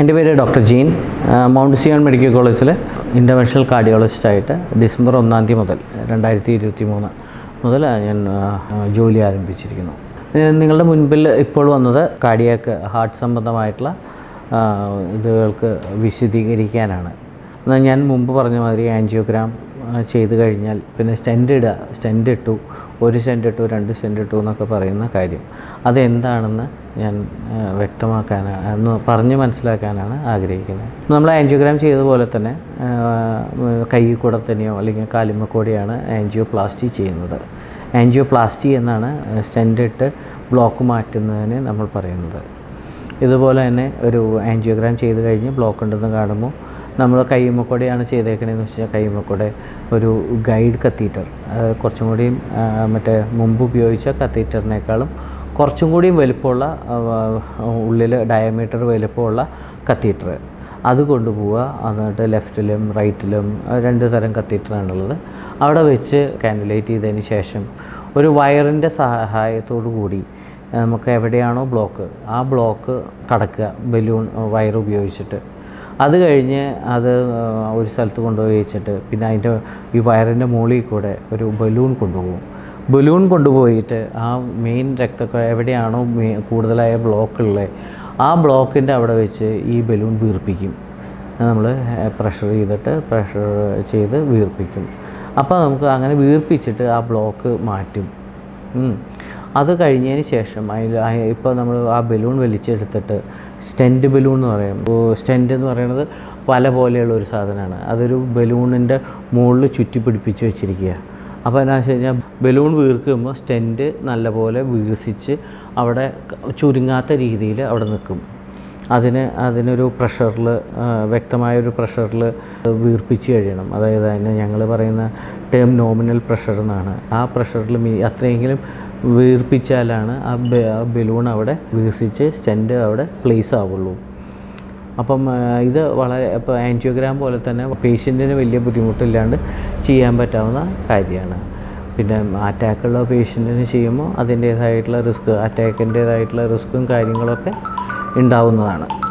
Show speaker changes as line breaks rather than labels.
എന്റെ പേര് doctor Jeen Mount Zion medical കോളേജിൽ ഇന്റർവെൻഷണൽ കാർഡിയോളജിസ്റ്റായിട്ട് ഡിസംബർ ഒന്നാം തീയതി മുതൽ രണ്ടായിരത്തി ഇരുപത്തി മൂന്ന് മുതൽ ഞാൻ ജോലി ആരംഭിച്ചിരിക്കുന്നു. നിങ്ങളുടെ മുൻപിൽ ഇപ്പോൾ വന്നത് കാർഡിയാക്ക് ഹാർട്ട് സംബന്ധമായിട്ടുള്ള ഇതുകൾക്ക് വിശദീകരിക്കാനാണ്. ഞാൻ മുമ്പ് പറഞ്ഞ മാതിരി ആൻജിയോഗ്രാം ചെയ്ത് കഴിഞ്ഞാൽ പിന്നെ സ്റ്റെൻഡ് ഇടുക സ്റ്റെൻഡ് ഇട്ടു ഒരു സ്റ്റെന്റ് ഇട്ടു രണ്ട് സ്റ്റെന്റ് ഇട്ടു എന്നൊക്കെ പറയുന്ന കാര്യം. അതെന്താണെന്ന് ഞാൻ വ്യക്തമാക്കാനാണ് എന്ന് പറഞ്ഞ് മനസ്സിലാക്കാനാണ് ആഗ്രഹിക്കുന്നത്. നമ്മൾ ആൻജിയോഗ്രാം ചെയ്തതുപോലെ തന്നെ കൈ കൂടെ തന്നെയോ അല്ലെങ്കിൽ കാലിമ്മക്കൂടെയാണ് ആൻജിയോപ്ലാസ്റ്റി ചെയ്യുന്നത്. ആൻജിയോപ്ലാസ്റ്റി എന്നാണ് സ്റ്റെൻഡ് ഇട്ട് ബ്ലോക്ക് മാറ്റുന്നതിന് നമ്മൾ പറയുന്നത്. ഇതുപോലെ തന്നെ ഒരു ആൻജിയോഗ്രാം ചെയ്ത് കഴിഞ്ഞ് ബ്ലോക്ക് ഉണ്ടെന്ന് കാണുമ്പോൾ നമ്മൾ കയ്യുമ്മക്കൂടെയാണ് ചെയ്തേക്കണതെന്ന് വെച്ച് കഴിഞ്ഞാൽ കയ്യുമ്മക്കൂടെ ഒരു ഗൈഡ് കത്തീറ്റർ കുറച്ചും കൂടിയും മറ്റേ മുമ്പ് ഉപയോഗിച്ച കത്തീറ്ററിനേക്കാളും കുറച്ചും കൂടിയും വലുപ്പമുള്ള ഉള്ളിൽ ഡയമീറ്റർ വലുപ്പമുള്ള കത്തീറ്റർ അത് കൊണ്ടുപോവുക. എന്നിട്ട് ലെഫ്റ്റിലും റൈറ്റിലും രണ്ട് തരം കത്തീറ്ററാണുള്ളത് അവിടെ വെച്ച് കാനുലേറ്റ് ചെയ്തതിന് ശേഷം ഒരു വയറിന്റെ സഹായത്തോടു കൂടി നമുക്ക് എവിടെയാണോ ബ്ലോക്ക് ആ ബ്ലോക്ക് കടക്കുക. ബലൂൺ വയർ ഉപയോഗിച്ചിട്ട്. അത് കഴിഞ്ഞ് അത് ഒരു സ്ഥലത്ത് കൊണ്ടുപോയി വെച്ചിട്ട് പിന്നെ അതിന്റെ ഈ വയറിന്റെ മുകളിൽ കൂടെ ഒരു ബലൂൺ കൊണ്ടുപോകും. ബലൂൺ കൊണ്ടുപോയിട്ട് ആ മെയിൻ രക്ത എവിടെയാണോ കൂടുതലായ ബ്ലോക്കുള്ളത് ആ ബ്ലോക്കിന്റെ അവിടെ വെച്ച് ഈ ബലൂൺ വീർപ്പിക്കും. നമ്മൾ പ്രഷർ ചെയ്തിട്ട് പ്രഷർ ചെയ്ത് വീർപ്പിക്കും. അപ്പോൾ നമുക്ക് അങ്ങനെ വീർപ്പിച്ചിട്ട് ആ ബ്ലോക്ക് മാറ്റും. അത് കഴിഞ്ഞതിന് ശേഷം അതിൽ ഇപ്പോൾ നമ്മൾ ആ ബലൂൺ വലിച്ചെടുത്തിട്ട് സ്റ്റെന്റ് ബലൂൺ എന്ന് പറയും. സ്റ്റെന്റ് എന്ന് പറയുന്നത് വല പോലെയുള്ള ഒരു സാധനമാണ്. അതൊരു ബലൂണിന്റെ മുകളിൽ ചുറ്റി പിടിപ്പിച്ച് വെച്ചിരിക്കുക. അപ്പോൾ എന്നാ വെച്ച് കഴിഞ്ഞാൽ ബലൂൺ വീർക്കുമ്പോൾ സ്റ്റെന്റ് നല്ലപോലെ വികസിച്ച് അവിടെ ചുരുങ്ങാത്ത രീതിയിൽ അവിടെ നിൽക്കും. അതിന് അതിനൊരു പ്രഷറിൽ വ്യക്തമായൊരു പ്രഷറിൽ വീർപ്പിച്ച് കഴിയണം. അതായത് അതിന് ഞങ്ങൾ പറയുന്ന ടേം നോമിനൽ പ്രഷർ എന്നാണ്. ആ പ്രഷറിൽ അത്രയെങ്കിലും വീർപ്പിച്ചാലാണ് ആ ബലൂൺ അവിടെ വികസിച്ച് സ്റ്റെന്റ് അവിടെ പ്ലേസ് ആവുള്ളൂ. അപ്പം ഇത് വളരെ ഇപ്പോൾ ആൻജിയോഗ്രാം പോലെ തന്നെ പേഷ്യന്റിന് വലിയ ബുദ്ധിമുട്ടില്ലാണ്ട് ചെയ്യാൻ പറ്റാവുന്ന കാര്യമാണ്. പിന്നെ അറ്റാക്കുള്ള പേഷ്യന്റിന് ചെയ്യുമ്പോൾ അതിന്റേതായിട്ടുള്ള റിസ്ക് അറ്റാക്കിന്റേതായിട്ടുള്ള റിസ്ക്കും കാര്യങ്ങളൊക്കെ ഉണ്ടാവുന്നതാണ്.